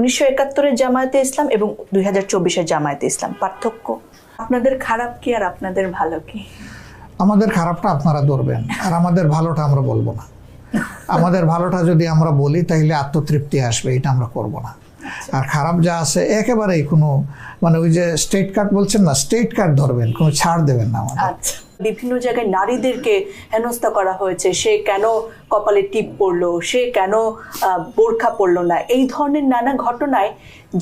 উনিশশো একাত্তরের জামায়াতে ইসলাম এবং দুই হাজার চব্বিশের জামায়াতে ইসলাম। পার্থক্য? আপনাদের খারাপ কি আর আপনাদের ভালো কি? আমাদের খারাপটা আপনারা ধরবেন আর আমাদের ভালোটা আমরা বলব না। আমাদের ভালোটা যদি আমরা বলি তাহলে আত্মতৃপ্তি আসবে এটা আমরা করব না। আর খারাপ যা আছে একেবারেই কোনো মানে ওই যে স্টেট কার্ড বলছেন না স্টেট কার্ড ধরবেন কোনো ছাড় দেবেন না আমাদের। আচ্ছা। বিভিন্ন জায়গায় নারীদেরকে হেনস্থা করা হয়েছে। সে কেন কপালে টিপ পড়ল? সে কেন বোরখা পড়ল না? এই ধরনের নানা ঘটনায়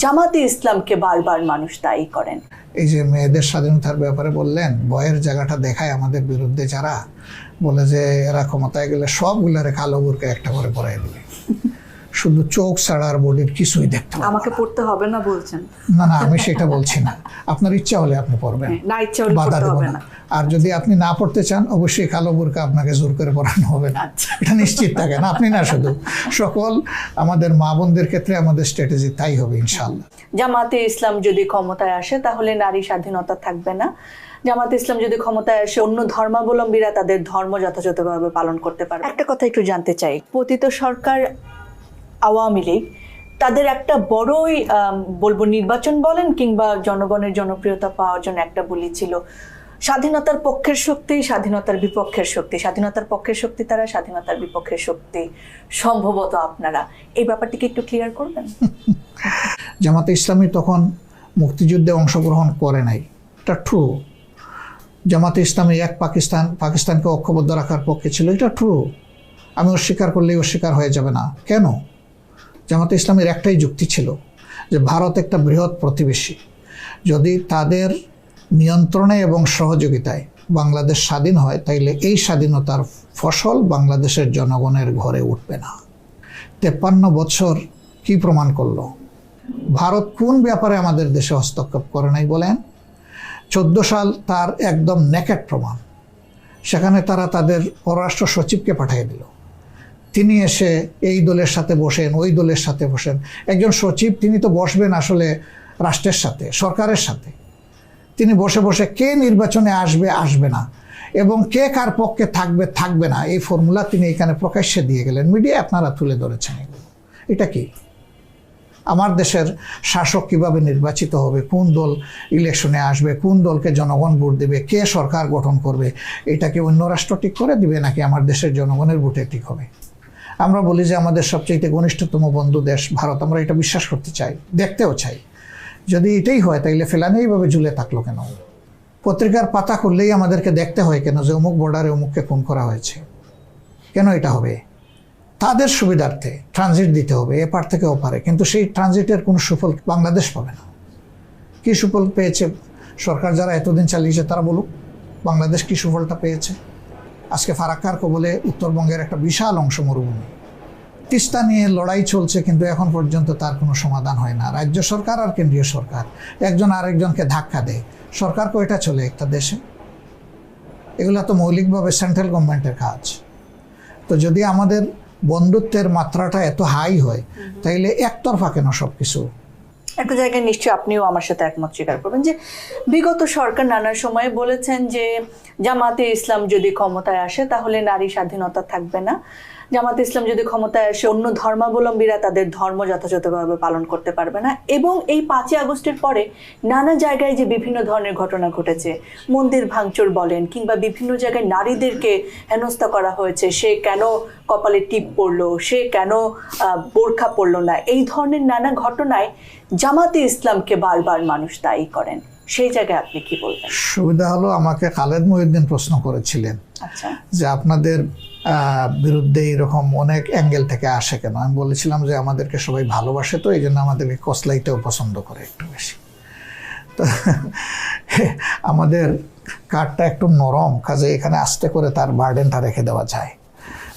জামাতে ইসলামকে বারবার মানুষ দায়ী করেন। এই যে মেয়েদের স্বাধীনতার ব্যাপারে বললেন, বয়ের জায়গাটা দেখায় আমাদের বিরুদ্ধে যারা। বলে যে, এরা ক্ষমতায় গেলে সবগুলারে কালো বুরকে একটা করে পরাই দিবে। শুধু চোখ ছাড়া আর বডির কিছুই দেখতে পাবে আমাকে পড়তে হবে না বলছেন? না না আমি সেটা বলছি না। আপনার ইচ্ছা হলে আপনি পড়বেন। না ইচ্ছা হলে বাধা পড়তে না। আর যদি আপনি না পড়তে চান অবশ্যই কালো বোরকা আপনাকে জোর করে পড়ানো হবে না। আচ্ছা। এটা নিশ্চিত থাকেন আপনি না শুধু। সকল আমাদের মা বোনদের ক্ষেত্রে আমাদের স্ট্র্যাটেজি তাই হবে ইনশাল্লাহ জামাতে ইসলাম যদি ক্ষমতায় আসে তাহলে নারী স্বাধীনতা থাকবে না। জামাতে ইসলাম যদি ক্ষমতায় আসে অন্য ধর্মাবলম্বীরা তাদের ধর্ম যথাযথভাবে পালন করতে পারবে। একটা কথা একটু জানতে চাই। পতিত সরকার আওয়ামী লীগ, তাদের একটা বড়ই বলব নির্বাচন বলেন কিংবা জনগণের জনপ্রিয়তা পাওয়ার জন্য একটা বলি ছিল। স্বাধীনতার পক্ষের শক্তি, স্বাধীনতার বিপক্ষের শক্তি। স্বাধীনতার পক্ষের শক্তি তারা, স্বাধীনতার বিপক্ষের শক্তি সম্ভবত আপনারা। এই ব্যাপারটিকে একটু ক্লিয়ার করবেন? জামাতে ইসলামী তখন মুক্তিযুদ্ধে অংশগ্রহণ করে নাই। এটা ট্রু জামাতে ইসলামী এক পাকিস্তান, পাকিস্তানকে ঐক্যবদ্ধ রাখার পক্ষে ছিল। এটা ট্রু আমি অস্বীকার করলেই অস্বীকার হয়ে যাবে না। কেন? জামাতে ইসলামের একটাই যুক্তি ছিল যে ভারত একটা বৃহৎ প্রতিবেশী। যদি তাদের নিয়ন্ত্রণে এবং সহযোগিতায় বাংলাদেশ স্বাধীন হয়, তাইলে এই স্বাধীনতার ফসল বাংলাদেশের জনগণের ঘরে উঠবে না। তেপ্পান্ন বছর কি প্রমাণ করল? ভারত কোন ব্যাপারে আমাদের দেশে হস্তক্ষেপ করে নাই বলেন? চোদ্দ সাল তার একদম নেকেট প্রমাণ। সেখানে তারা তাদের পররাষ্ট্র সচিবকে পাঠিয়ে দিল। তিনি এসে এই দলের সাথে বসেন, ওই দলের সাথে বসেন। একজন সচিব, তিনি তো বসবেন আসলে রাষ্ট্রের সাথে, সরকারের সাথে। তিনি বসে বসে কে নির্বাচনে আসবে আসবে না। এবং কে কার পক্ষে থাকবে থাকবে না, এই ফর্মুলা তিনি এখানে প্রকাশ্যে দিয়ে গেলেন। মিডিয়া আপনারা তুলে ধরেছেন এটা কি? আমার দেশের শাসক কীভাবে নির্বাচিত হবে, কোন দল ইলেকশনে আসবে, কোন দলকে জনগণ ভোট দেবে, কে সরকার গঠন করবে, এটা কি অন্য রাষ্ট্র ঠিক করে দিবে নাকি আমার দেশের জনগণের ভোটে ঠিক হবে? আমরা বলি যে আমাদের সবচেয়ে ঘনিষ্ঠতম বন্ধু দেশ ভারত। আমরা এটা বিশ্বাস করতে চাই, দেখতেও চাই। যদি এটাই হয়, তাইলে ফেলানি এইভাবে ঝুলে থাকল কেন? পত্রিকার পাতা খুললেই আমাদেরকে দেখতে হয় কেন যে অমুক বর্ডারে অমুককে খুন করা হয়েছে? কেন এটা হবে? তাদের সুবিধার্থে ট্রানজিট দিতে হবে, এপার থেকে ওপারে। কিন্তু সেই ট্রানজিটের কোনো সুফল বাংলাদেশ পাবে না। কী সুফল পেয়েছে সরকার যারা এতদিন চালিয়েছে তারা বলুক, বাংলাদেশ কী সুফলটা পেয়েছে? আজকে ফারাক্কার কবলে উত্তরবঙ্গের একটা বিশাল অংশ মরুভূমি। তিস্তা নিয়ে লড়াই চলছে, কিন্তু এখন পর্যন্ত তার কোনো সমাধান হয় না। রাজ্য সরকার আর কেন্দ্রীয় সরকার, একজন আরেকজনকে ধাক্কা দেয়। সরকার কয়টা চলে একটা দেশে? এগুলো তো মৌলিকভাবে সেন্ট্রাল গভর্নমেন্টের কাজ। তো যদি আমাদের বন্ধুত্বের মাত্রাটা এত হাই হয়, তাইলে একতরফা কেন সব কিছু একটা জায়গায় নিশ্চয়ই আপনিও আমার সাথে একমত স্বীকার করবেন যে বিগত সরকার নানা সময় বলেছেন যে জামাতে ইসলাম যদি ক্ষমতায় আসে, তাহলে নারী স্বাধীনতা থাকবে না। জামাতে ইসলাম যদি ক্ষমতায় আসে অন্য ধর্মাবলম্বীরা তাদের ধর্ম যথাযথভাবে পালন করতে পারবে না। এবং এই পাঁচই আগস্টের পরে নানা জায়গায় যে বিভিন্ন ধরনের ঘটনা ঘটেছে মন্দির ভাঙচুর বলেন কিংবা বিভিন্ন জায়গায় নারীদেরকে হেনস্থা করা হয়েছে সে কেন কপালে টিপ পড়ল সে কেন আহ, বোরখা পড়ল না এই ধরনের নানা ঘটনায় জামাতে ইসলামকে বারবার মানুষ দায়ী করেন। সেই জায়গায় আপনি কি বলবেন? সুবিধা হলো আমাকে খালেদ মহিউদ্দিন প্রশ্ন করেছিলেন আচ্ছা। যে আপনাদের বিরুদ্ধে এরকম অনেক অ্যাঙ্গেল থেকে আসে কেন? আমি বলেছিলাম যে আমাদেরকে সবাই ভালোবাসে তো, এই জন্য আমাদেরকে কসলাইতেও পছন্দ করে একটু বেশি। তো, আমাদের কাঠটা একটু নরম, কাজে এখানে আস্তে করে তার বার্ডেনটা রেখে দেওয়া যায়।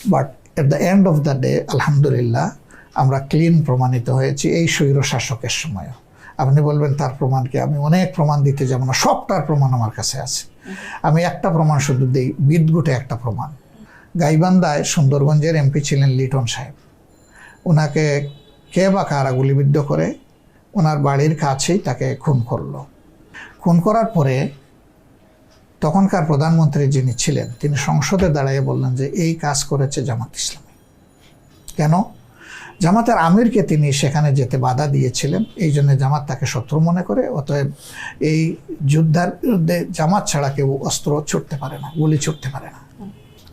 But at the end of the day আলহামদুলিল্লাহ, আমরা ক্লিন প্রমাণিত হয়েছি এই স্বৈর শাসকের সময়ও। আপনি বলবেন, তার প্রমাণকে আমি অনেক প্রমাণ দিতে যাব না সবটার প্রমাণ আমার কাছে আছে। আমি একটা প্রমাণ শুধু দিই বিদগুটে একটা প্রমাণ। গাইবান্ধায় সুন্দরগঞ্জের এমপি ছিলেন লিটন সাহেব। ওনাকে কে বা কারা গুলিবিদ্ধ করে ওনার বাড়ির কাছেই তাকে খুন করল। খুন করার পরে তখনকার প্রধানমন্ত্রী যিনি ছিলেন, তিনি সংসদে দাঁড়িয়ে বললেন যে, এই কাজ করেছে জামাত ইসলামী। কেন? জামাতের আমিরকে তিনি সেখানে যেতে বাধা দিয়েছিলেন, এই জন্য জামাত তাকে শত্রু মনে করে, অতএব এই যুদ্ধার বিরুদ্ধে জামাত ছাড়া কেউ অস্ত্র ছুটতে পারে না, গুলি ছুটতে পারে না।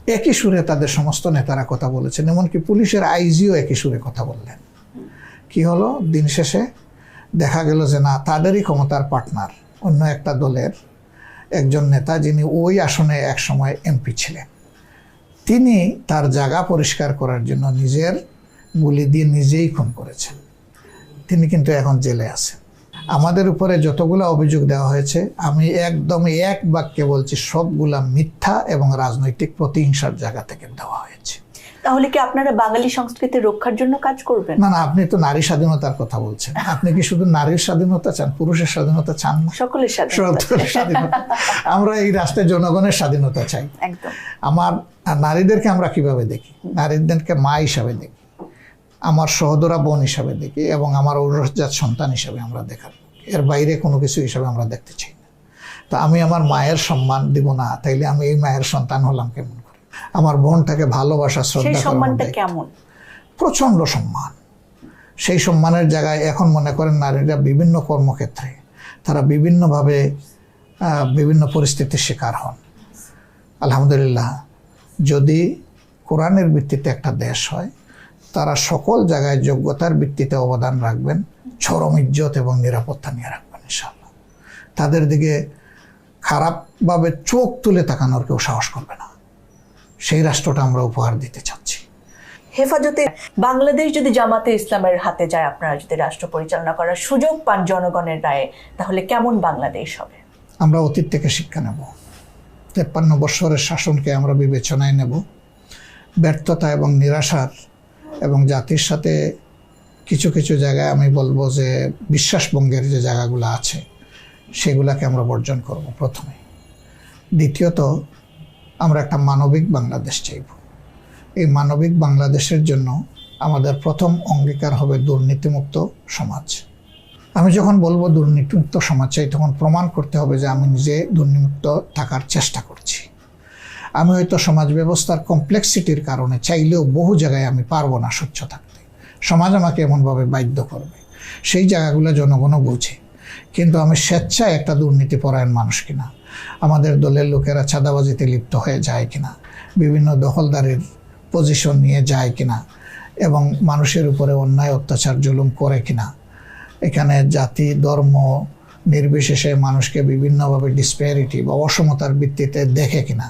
একই সুরে তাদের সমস্ত নেতারা কথা বলেছেন, এমনকি পুলিশের আইজিও একই সুরে কথা বললেন। কি হলো? দিন শেষে দেখা গেল যে না, তাদেরই ক্ষমতার পার্টনার, অন্য একটা দলের একজন নেতা যিনি ওই আসনে একসময় এমপি ছিলেন। তিনি তার জায়গা পরিষ্কার করার জন্য নিজের গুলি দিয়ে নিজেই খুন করেছেন। তিনি কিন্তু এখন জেলে আছেন। আমাদের উপরে যতগুলো অভিযোগ দেওয়া হয়েছে আমি একদম এক বাক্যে বলছি সবগুলা মিথ্যা এবং রাজনৈতিক প্রতিহিংসার জায়গা থেকে দেওয়া হয়েছে। তাহলে কি আপনারা বাঙালি সংস্কৃতি রক্ষার জন্য কাজ করবেন? না না আপনি তো নারী স্বাধীনতার কথা বলছেন। আপনি কি শুধু নারীর স্বাধীনতা চান পুরুষের স্বাধীনতা চান না? সকলের স্বাধীনতা আমরা এই রাষ্ট্রের জনগণের স্বাধীনতা চাই। একদম। আমার নারীদেরকে আমরা কীভাবে দেখি? নারীদেরকে মা হিসাবে দেখি। আমার সহদরা বোন হিসাবে দেখি এবং আমার ঔরজাত সন্তান হিসাবে আমরা দেখার এর বাইরে কোনো কিছু হিসাবে আমরা দেখতে চাই না। তো আমি আমার মায়ের সম্মান দিব না তাইলে আমি এই মায়ের সন্তান হলাম কেমন করে? আমার বোনটাকে ভালোবাসা শ্রদ্ধা সম্মানটা কেমন? প্রচণ্ড সম্মান। সেই সম্মানের জায়গায় এখন মনে করেন নারীরা বিভিন্ন কর্মক্ষেত্রে তারা বিভিন্নভাবে বিভিন্ন পরিস্থিতির শিকার হন। আলহামদুলিল্লাহ যদি কোরআনের ভিত্তিতে একটা দেশ হয় তারা সকল জায়গায় যোগ্যতার ভিত্তিতে অবদান রাখবেন চরম ইজ্জত এবং নিরাপত্তা নিয়ে রাখবেন ইনশাল্লাহ তাদের দিকে খারাপভাবে চোখ তুলে তাকানোর কেউ সাহস করবে না। সেই রাষ্ট্রটা আমরা উপহার দিতে চাচ্ছি। হেফাজতে বাংলাদেশ যদি জামাতে ইসলামের হাতে যায় আপনারা যদি রাষ্ট্র পরিচালনা করার সুযোগ পান জনগণের রায়ে তাহলে কেমন বাংলাদেশ হবে? আমরা অতীত থেকে শিক্ষা নেব। তেপ্পান্ন বৎসরের শাসনকে আমরা বিবেচনায় নেব। ব্যর্থতা এবং নিরাশার এবং জাতির সাথে কিছু কিছু জায়গায় আমি বলব যে বিশ্বাসভঙ্গের যে জায়গাগুলো আছে, সেগুলাকে আমরা বর্জন করব প্রথমে। দ্বিতীয়ত, আমরা একটা মানবিক বাংলাদেশ চাইব। এই মানবিক বাংলাদেশের জন্য আমাদের প্রথম অঙ্গীকার হবে দুর্নীতিমুক্ত সমাজ। আমি যখন বলব দুর্নীতিমুক্ত সমাজ চাই, তখন প্রমাণ করতে হবে যে আমি নিজে দুর্নীতিমুক্ত থাকার চেষ্টা করছি। আমি হয়তো সমাজ ব্যবস্থার কমপ্লেক্সিটির কারণে চাইলেও বহু জায়গায় আমি পারব না স্বচ্ছ থাকতে। সমাজ আমাকে এমনভাবে বাধ্য করবে। সেই জায়গাগুলো জনগণও বুঝে। কিন্তু আমি স্বেচ্ছায় একটা দুর্নীতিপরায়ণ মানুষ কিনা? আমাদের দলের লোকেরা চাঁদাবাজিতে লিপ্ত হয়ে যায় কিনা? বিভিন্ন দখলদারির পজিশন নিয়ে যায় কিনা? এবং মানুষের উপরে অন্যায় অত্যাচার জুলুম করে কিনা? এখানে জাতি, ধর্ম নির্বিশেষে মানুষকে বিভিন্নভাবে ডিসপ্যারিটি বা অসমতার ভিত্তিতে দেখে কিনা,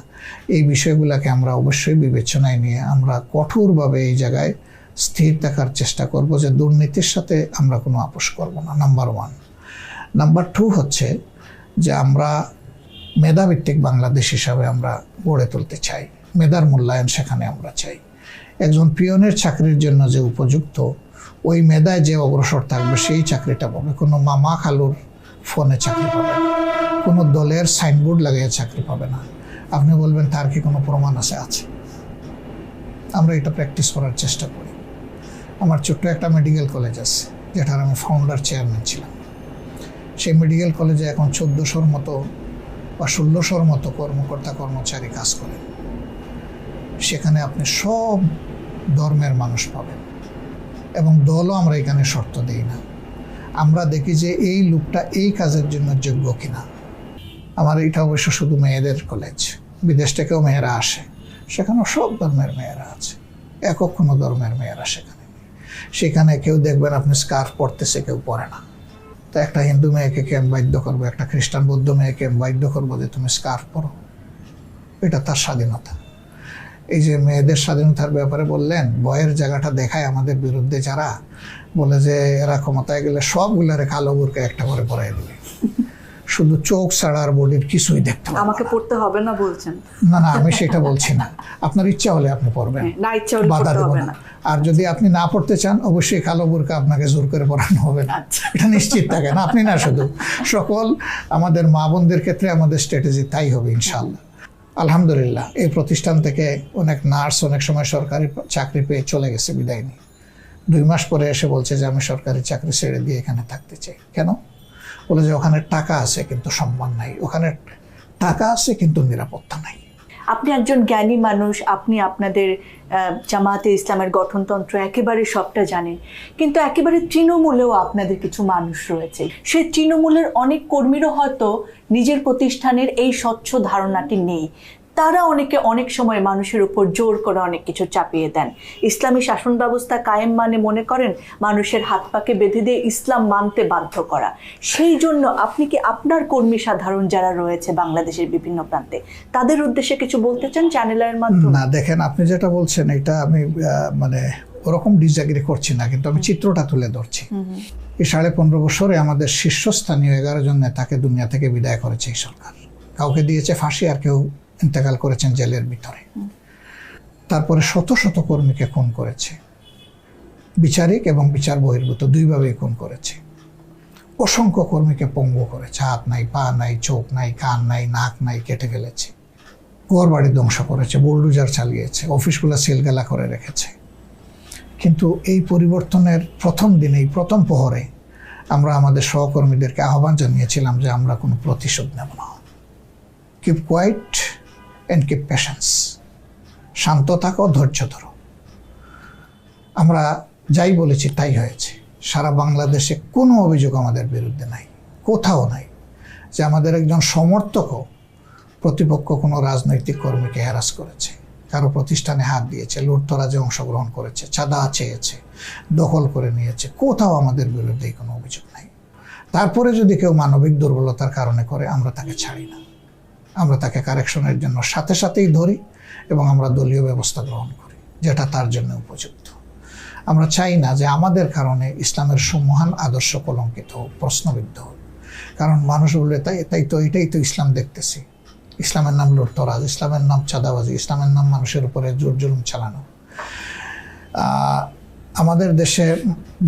এই বিষয়গুলোকে আমরা অবশ্যই বিবেচনায় নিয়ে আমরা কঠোরভাবে এই জায়গায় স্থির থাকার চেষ্টা করব যে দুর্নীতির সাথে আমরা কোনো আপোষ করব না নাম্বার ওয়ান নাম্বার টু হচ্ছে যে আমরা মেধাভিত্তিক বাংলাদেশ হিসাবে আমরা গড়ে তুলতে চাই, মেধার মূল্যায়ন সেখানে আমরা চাই। একজন পিয়নের চাকরির জন্য যে উপযুক্ত, ওই মেধায় যে অগ্রসর থাকবে সেই চাকরিটা পাবে। কোনো মামা খালুর ফোনে চাকরি পাবে। কোনো দলের সাইনবোর্ড লাগিয়ে চাকরি পাবে না। আপনি বলবেন, তার কি কোনো প্রমাণ আছে? আছে। আমরা এটা প্র্যাকটিস করার চেষ্টা করি। আমার ছোট্ট একটা মেডিকেল কলেজ আছে, যেটার আমি ফাউন্ডার চেয়ারম্যান ছিলাম। সেই মেডিকেল কলেজে এখন চোদ্দোশোর মতো বা ষোলোশোর মতো কর্মকর্তা কর্মচারী কাজ করেন সেখানে আপনি সব ধর্মের মানুষ পাবেন। এবং দলও আমরা এখানে শর্ত দিই না। আমরা দেখি যে এই লোকটা এই কাজের জন্য যোগ্য কিনা। আমার এটা অবশ্য শুধু মেয়েদের কলেজ বিদেশ থেকেও মেয়েরা আসে। সেখানেও সব ধর্মের মেয়েরা আছে। একক কোনো ধর্মের মেয়েরা সেখানে সেখানে কেউ দেখবেন আপনি স্কার্ফ পরতেছে, কেউ পরে না। তো একটা হিন্দু মেয়েকে কে আমি বাধ্য করব, একটা খ্রিস্টান বৌদ্ধ মেয়েকে বাধ্য করব যে তুমি স্কার্ফ পরো। এটা তার স্বাধীনতা। এই যে মেয়েদের স্বাধীনতার ব্যাপারে বললেন বয়ের জায়গাটা দেখায় আমাদের বিরুদ্ধে যারা। বলে যে এরা ক্ষমতায় গেলে সবগুলারে কালো বুরকে একটা করে পরাই দেবে। শুধু চোখ ছাড়া আর বডির কিছুই দেখতে আমাকে না। পড়তে হবে না বলছেন? না না আমি সেটা বলছি না। আপনার ইচ্ছা হলে আপনি পড়বেন। হ্যাঁ, না ইচ্ছা হলে বাধা দেবো না। না। আর যদি আপনি না পড়তে চান অবশ্যই কালো বুরকা আপনাকে জোর করে পড়ানো হবে না। আচ্ছা। এটা নিশ্চিত থাকেন আপনি না শুধু। সকল আমাদের মা বোনদের ক্ষেত্রে আমাদের স্ট্র্যাটেজি তাই হবে ইনশাল্লাহ আলহামদুলিল্লাহ, এই প্রতিষ্ঠান থেকে অনেক নার্স অনেক সময় সরকারি চাকরি পেয়ে চলে গেছে বিদায় নিয়ে। দুই মাস পরে এসে বলছে যে, আমি সরকারি চাকরি ছেড়ে দিয়ে এখানে থাকতে চাই। কেন? বলে যে, ওখানে টাকা আছে কিন্তু সম্মান নাই। ওখানে টাকা আছে কিন্তু নিরাপত্তা নাই। আপনি একজন জ্ঞানী মানুষ, আপনি আপনাদের জামাতে ইসলামের গঠনতন্ত্র একেবারে সবটা জানেন। কিন্তু একেবারে তৃণমূলেও আপনাদের কিছু মানুষ রয়েছে। সেই তৃণমূলের অনেক কর্মীরও হয়তো নিজের প্রতিষ্ঠানের এই স্বচ্ছ ধারণাটি নেই। তারা অনেকে অনেক সময় মানুষের উপর জোর করে অনেক কিছু চাপিয়ে দেন। ইসলামী শাসন ব্যবস্থা কায়েম মানে মনে করেন মানুষের হাত পাকে বেঁধে দিয়ে ইসলাম মানতে বাধ্য করা। সেই জন্য আপনি কি আপনার কর্মী সাধারণ যারা রয়েছে বাংলাদেশের বিভিন্ন প্রান্তে তাদের উদ্দেশ্যে কিছু বলতে চান চ্যানেলের মাধ্যমে? না দেখেন আপনি যেটা বলছেন এটা আমি মানে ওরকম ডিসএগ্রি করছি না কিন্তু আমি চিত্রটা তুলে ধরছি। এই সাড়ে পনেরো বছরে আমাদের শীর্ষস্থানীয় এগারো জন নেতাকে দুনিয়া থেকে বিদায় করেছে এই সরকার। কাউকে দিয়েছে ফাঁসি আর কেউ ইন্তেকাল করেছেন জেলের ভিতরে। তারপরে শত শত কর্মীকে খুন করেছে। বিচারিক এবং বিচার বহির্ভূত দুইভাবেই খুন করেছে। অসংখ্য কর্মীকে পঙ্গু করেছে। হাত নাই, পা নাই, চোখ নাই, কান নাই, নাক নাই, কেটে ফেলেছে। ঘর বাড়ি ধ্বংস করেছে, বুলডুজার চালিয়েছে, অফিসগুলো সিলগালা করে রেখেছে। কিন্তু এই পরিবর্তনের প্রথম দিনেই, প্রথম প্রহরে আমরা আমাদের সহকর্মীদেরকে আহ্বান জানিয়েছিলাম যে আমরা কোনো প্রতিশোধ নেব না। Keep quiet and keep patience শান্ত থাকো, ধৈর্য ধরো। আমরা যাই বলেছি, তাই হয়েছে। সারা বাংলাদেশে কোনো অভিযোগ আমাদের বিরুদ্ধে নাই, কোথাও নাই। যে আমাদের একজন সমর্থকও প্রতিপক্ষ কোনো রাজনৈতিক কর্মীকে হ্যারাস করেছে, কারও প্রতিষ্ঠানে হাত দিয়েছে, লুটতরাজে অংশগ্রহণ করেছে, চাঁদা চেয়েছে, দখল করে নিয়েছে, কোথাও আমাদের বিরুদ্ধে কোনো অভিযোগ নাই। তারপরে যদি কেউ মানবিক দুর্বলতার কারণে করে, আমরা তাকে ছাড়ি না। আমরা তাকে কারেকশনের জন্য সাথে সাথেই ধরি এবং আমরা দলীয় ব্যবস্থা গ্রহণ করি, যেটা তার জন্য উপযুক্ত। আমরা চাই না যে আমাদের কারণে ইসলামের সুমহান আদর্শ কলঙ্কিত হোক, প্রশ্নবিদ্ধ হোক। কারণ মানুষ বলবে, তাই তাই তো, এটাই তো ইসলাম দেখতেছি। ইসলামের নাম লুটতরাজ, ইসলামের নাম চাঁদাবাজি, ইসলামের নাম মানুষের উপরে জোর জুলুম চালানো। আমাদের দেশে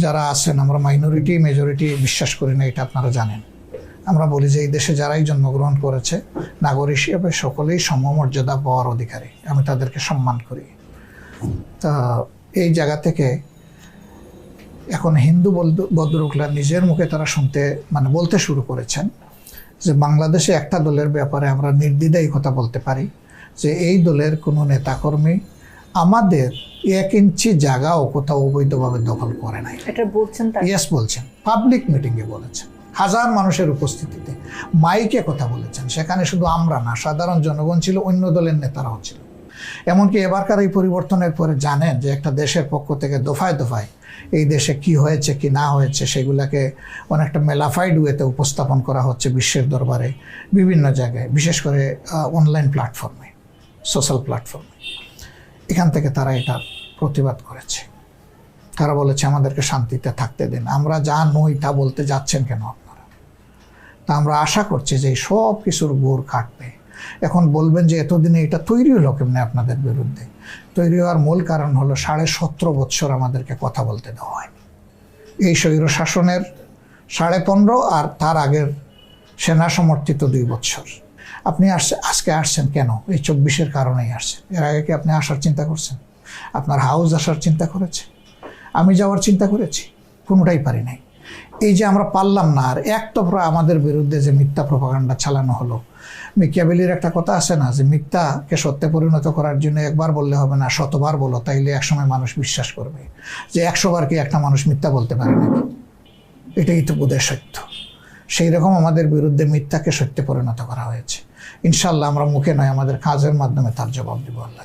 যারা আছেন, আমরা মাইনরিটি মেজরিটি বিশ্বাস করি না, এটা আপনারা জানেন। আমরা বলি যে এই দেশে যারাই জন্মগ্রহণ করেছে নাগরিক হিসেবে সকলেই সমমর্যাদা পাওয়ার অধিকারী। আমি তাদেরকে সম্মান করি। তা এই জায়গা থেকে এখন হিন্দু বদরুকলা নিজের মুখে তারা শুনতে মানে বলতে শুরু করেছেন যে বাংলাদেশে একটা দলের ব্যাপারে আমরা নির্দ্বিধায় কথা বলতে পারি যে এই দলের কোনো নেতাকর্মী আমাদের এক ইঞ্চি জায়গাও কোথাও অবৈধভাবে দখল করে নাই। এটা বলছেন ইয়েস বলছেন। পাবলিক মিটিংয়ে বলেছেন। হাজার মানুষের উপস্থিতিতে। মাইকে কথা বলেছেন। সেখানে শুধু আমরা না, সাধারণ জনগণ ছিল, অন্য দলের নেতারাও ছিল। এমনকি এবারকার এই পরিবর্তনের পরে জানেন যে একটা দেশের পক্ষ থেকে দফায় দফায় এই দেশে কি হয়েছে, কি না হয়েছে, সেগুলাকে অনেকটা মেলাফাইড ওয়েতে উপস্থাপন করা হচ্ছে বিশ্বের দরবারে বিভিন্ন জায়গায়, বিশেষ করে অনলাইন প্ল্যাটফর্মে সোশ্যাল প্ল্যাটফর্মে এখান থেকে তারা এটা প্রতিবাদ করেছে। তারা বলেছে, আমাদেরকে শান্তিতে থাকতে দিন। আমরা যা নই তা বলতে যাচ্ছেন কেন আপনারা? তা আমরা আশা করছি যে সব কিছুর গোর কাটবে। এখন বলবেন যে এতদিনে এটা তৈরি হলো কেমনি আপনাদের বিরুদ্ধে? তৈরি হওয়ার মূল কারণ হলো সাড়ে সতেরো বৎসর আমাদেরকে কথা বলতে দেওয়া হয়নি। এই স্বৈর শাসনের সাড়ে পনেরো আর তার আগের সেনা সমর্থিত দুই বৎসর। আপনি আসছে, আজকে আসছেন কেন? এই চব্বিশের কারণেই আসছেন। এর আগে কি আপনি আসার চিন্তা করছেন? আপনার হাউস আসার চিন্তা করেছে? আমি যাওয়ার চিন্তা করেছি, কোনোটাই পারি নাই। এই যে আমরা পারলাম না, আর এক টপরা আমাদের বিরুদ্ধে যে মিথ্যা প্রপাগান্ডা চালানো হলো, মিকিয়াবেলির একটা কথা আছে না, যে মিথ্যাকে সত্যে পরিণত করার জন্য একবার বললে হবে না, শতবার বলো, তাইলে একসময় মানুষ বিশ্বাস করবে যে একশো বার কি একটা মানুষ মিথ্যা বলতে পারে নাকি? এটাই তো বোধহয় সত্য। সেই রকম আমাদের বিরুদ্ধে মিথ্যাকে সত্যে পরিণত করা হয়েছে। ইনশাল্লাহ আমরা মুখে নয়, আমাদের কাজের মাধ্যমে তার জবাব দিব আল্লাহ